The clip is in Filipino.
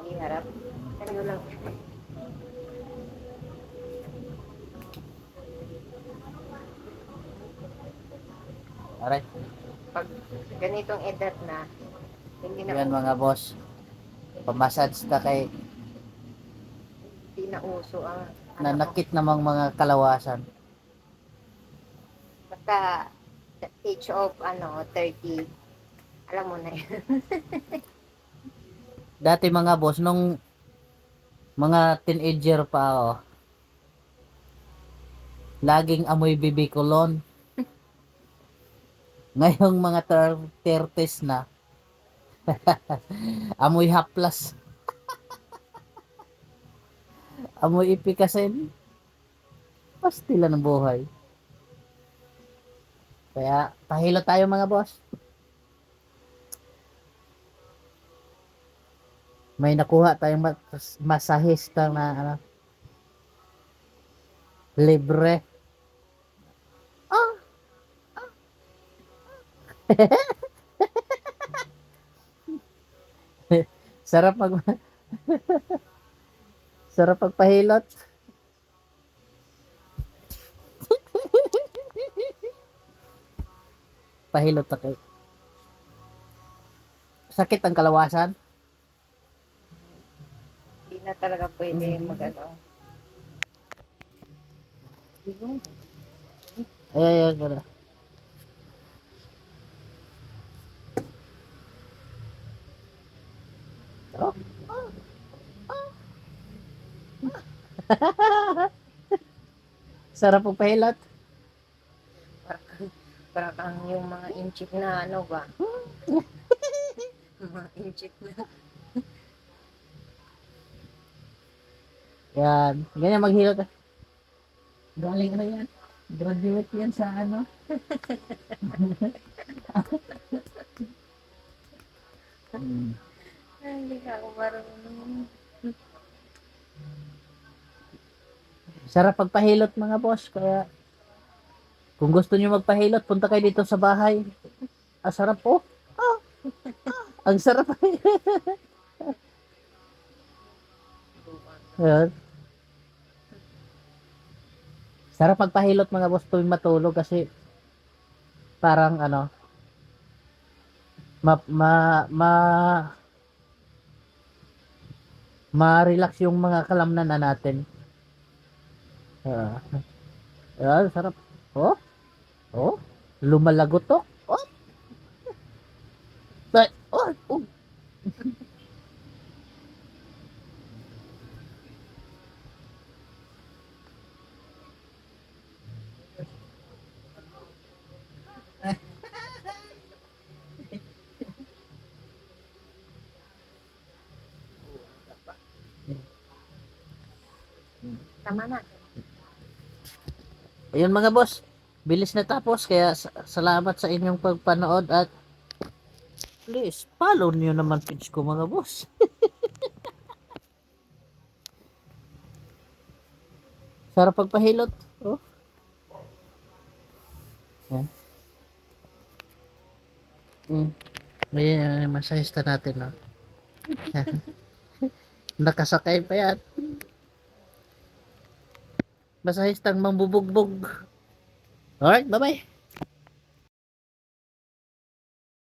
mag-iharap. Ano lang. Alright. Pag ganitong edad na, hindi na, Yan mga boss. Pamassage ta kay hindi na uso ang ano, nanakit namang mga kalawasan. Basta age of ano 30 alam mo na yun. Dati mga boss, nung mga teenager pa ako, laging amoy bibi cologne. Ngayong mga ter- 30s na, amoy haplas. amoy ipikasin. Pastila ng buhay. Kaya, pahilo tayo mga boss. May nakuha tayong mas- masahista na ano, libre. Ah! Ah! Sarap pag Sarap pagpahilot. Pahilot na kayo. Sakit ang kalawasan. Na talaga pwede mag ano. Ay, ay, ay, wala. Oh. Sarap po pahilot. Parang, parang kang yung mga inchik na ano ba? mga inchik na. Yan. Ganyan maghilot. Galing ano yan? Graduate yan sa ano? Hmm. Ay, Hindi ka ako marunong. Sarap pagpahilot mga boss. Kaya kung gusto niyo magpahilot, punta kayo dito sa bahay. Ah, sarap po. Ah, ah, ang sarap. Yan. Sarap pagpahilot mga boss tuwing matulog kasi parang ano ma ma ma ma-relax yung mga kalamnan na natin. Ah. Ayan, sarap. Oh. Oh. Lumalagot to. Oh. But, oh, oh. Tama na. Ayun mga boss. Bilis na tapos kaya sa- salamat sa inyong pagpanood at please follow niyo naman page ko mga boss. Sarap pagpahilot. Oh. Yan. Mm. Ayan, yung masahista natin, no? Nakasakay pa yan. Masahistang mambubugbog. Alright, bye-bye.